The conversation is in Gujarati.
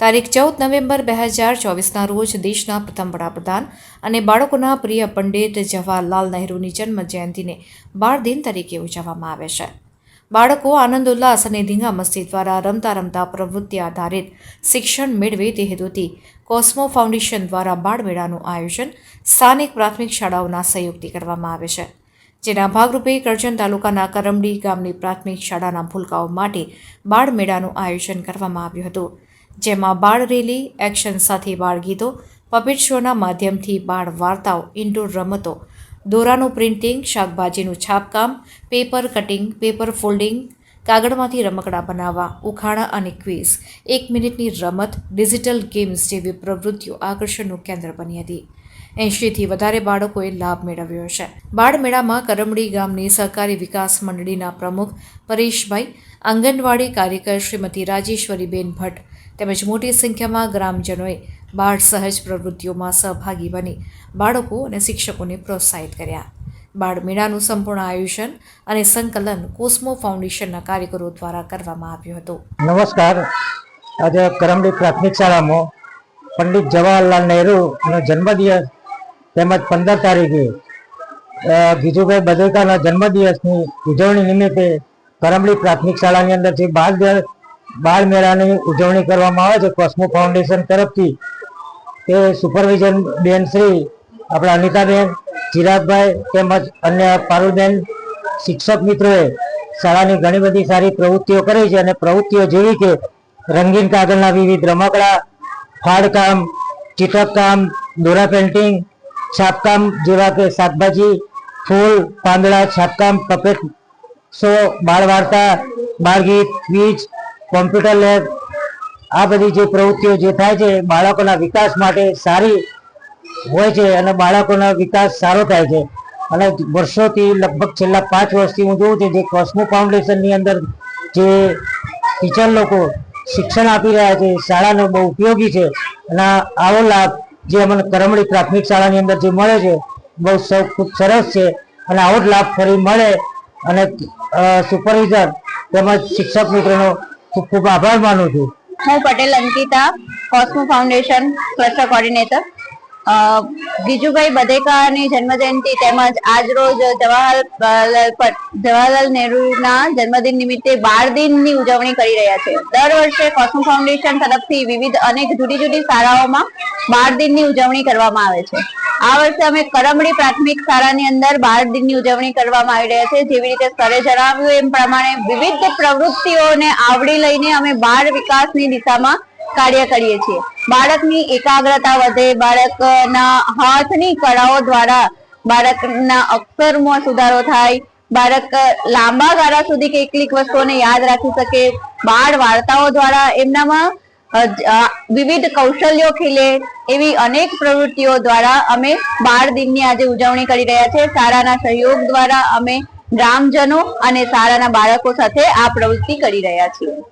તારીખ ચૌદ નવેમ્બર બે હજાર ચોવીસના રોજ દેશના પ્રથમ વડાપ્રધાન અને બાળકોના પ્રિય પંડિત જવાહરલાલ નહેરુની જન્મ જયંતિને બાળ દિન તરીકે ઉજવવામાં આવે છે. બાળકો આનંદ, ઉલ્લાસ અને ધીંગા મસ્તી દ્વારા રમતા રમતા પ્રવૃત્તિ આધારિત શિક્ષણ મેળવે તે હેતુથી કોસ્મો ફાઉન્ડેશન દ્વારા બાળમેળાનું આયોજન સ્થાનિક પ્રાથમિક શાળાઓના સહયોગથી કરવામાં આવે છે. જેના ભાગરૂપે કરજણ તાલુકાના કરમડી ગામની પ્રાથમિક શાળાના ભૂલકાઓ માટે બાળમેળાનું આયોજન કરવામાં આવ્યું હતું. જેમાં બાળ રેલી, એક્શન સાથે બાળ ગીતો પપેટ શોના માધ્યમથી બાળ વાર્તાઓ ઇન્ડોર રમતો, દોરાનું પ્રિન્ટિંગ શાકભાજીનું છાપકામ પેપર કટિંગ પેપર ફોલ્ડિંગ કાગળમાંથી રમકડા બનાવવા, ઉખાણા અને ક્વિઝ એક મિનિટની રમત ડિજિટલ ગેમ્સ જેવી પ્રવૃત્તિઓ આકર્ષણનું કેન્દ્ર બની હતી. એંશીથી વધારે બાળકોએ લાભ મેળવ્યો છે. બાળમેળામાં કરમડી ગામની સહકારી વિકાસ મંડળીના પ્રમુખ પરેશભાઈ આંગણવાડી કાર્યકર શ્રીમતી રાજેશ્વરીબેન ભટ્ટ તેમજ મોટી સંખ્યામાં ગ્રામજનોએ બાળ સહજ પ્રવૃત્તિઓમાં સહભાગી બની બાળકો અને શિક્ષકોને પ્રોત્સાહિત કર્યા. બાળમેળાનું સંપૂર્ણ આયોજન અને સંકલન કોસ્મો ફાઉન્ડેશનના કાર્યકરો દ્વારા કરવામાં આવ્યું હતું. નમસ્કાર. આજે કરમડી પ્રાથમિક શાળામાં પંડિત જવાહરલાલ નહેરુનો જન્મદિવસ તેમજ પંદર તારીખે ગીજુભાઈ બધેકાના જન્મદિવસની ઉજવણી નિમિત્તે કરમડી પ્રાથમિક શાળાની અંદરથી બાળ બાળ મેળાની ઉજવણી કરવામાં આવે છે. કોસ્મો ફાઉન્ડેશન તરફથી તે સુપરવિઝન બેન શ્રી આપણા અનિતાબેન ચિરાગભાઈ તેમજ અન્ય પારુલબેન શિક્ષક મિત્રોએ શાળાની ઘણી બધી સારી પ્રવૃત્તિઓ કરી છે અને પ્રવૃત્તિઓ જેવી કે રંગીન કાગળના વિવિધ રમકડા ફાડકામ ચિત્રકામ દોરા પેન્ટિંગ છાપકામ જેવા કે શાકભાજી, ફૂલ, પાંદડા, છાપકામ પપેટ શો બાળ વાર્તા બાળગીત ક્વિઝ કોમ્પ્યુટર લેબ આ બધી જે પ્રવૃત્તિઓ જે થાય છે, બાળકોના વિકાસ માટે સારી હોય છે અને બાળકોનો વિકાસ સારો થાય છે. અને વર્ષોથી લગભગ છેલ્લા પાંચ વર્ષથી હું જોઉં છું, જે કોસ્મો ફાઉન્ડેશનની અંદર જે ટીચર લોકો શિક્ષણ આપી રહ્યા છે, શાળાનો બહુ ઉપયોગી છે. અને આવો લાભ જે અમને કરમડી પ્રાથમિક શાળાની અંદર જે મળે છે, બહુ સૌ ખૂબ સરસ છે અને આવો જ લાભ ફરી મળે અને સુપરવિઝર તેમજ શિક્ષક મિત્રોનો ખૂબ ખૂબ આભાર માનું છું. હું Patel Ankita, Cosmo foundation cluster coordinator Gijubhai બધેકાની જન્મજયંતિ તેમજ આજરોજ જવાહરલાલ પટ- જવાહરલાલ નહેરુના જન્મદિન નિમિત્તે બાળ દિનની ઉજવણી કરી રહ્યા છે. દર વર્ષે કોસ્મો ફાઉન્ડેશન તરફથી વિવિધ અનેક જુદી જુદી શાળાઓમાં બાળ દિનની ઉજવણી કરવામાં આવે છે. આ વર્ષે અમે કરમડી પ્રાથમિક શાળાની અંદર બાળ દિનની ઉજવણી કરવામાં આવી રહ્યા છે. જેવી રીતે સરે જણાવ્યું એમ પ્રમાણે વિવિધ પ્રવૃત્તિઓને આવડી લઈને અમે બાળ વિકાસની દિશામાં કાર્ય કરીએ છીએ. બાળકની એકાગ્રતા વધે, બાળકના હાથની કળાઓ દ્વારા બાળકના અક્ષરમાં સુધારો થાય, બાળક લાંબા ગાળા સુધી કેટલીક વસ્તુઓને યાદ રાખી શકે, બાળ વાર્તાઓ દ્વારા એમનામાં વિવિધ કૌશલ્યો ખીલે, એવી અનેક પ્રવૃત્તિઓ દ્વારા અમે બાળ દિનની આજે ઉજવણી કરી રહ્યા છે. શાળાના સહયોગ દ્વારા અમે ગ્રામજનો અને સારાના બાળકો સાથે આ પ્રવૃત્તિ કરી રહ્યા છીએ.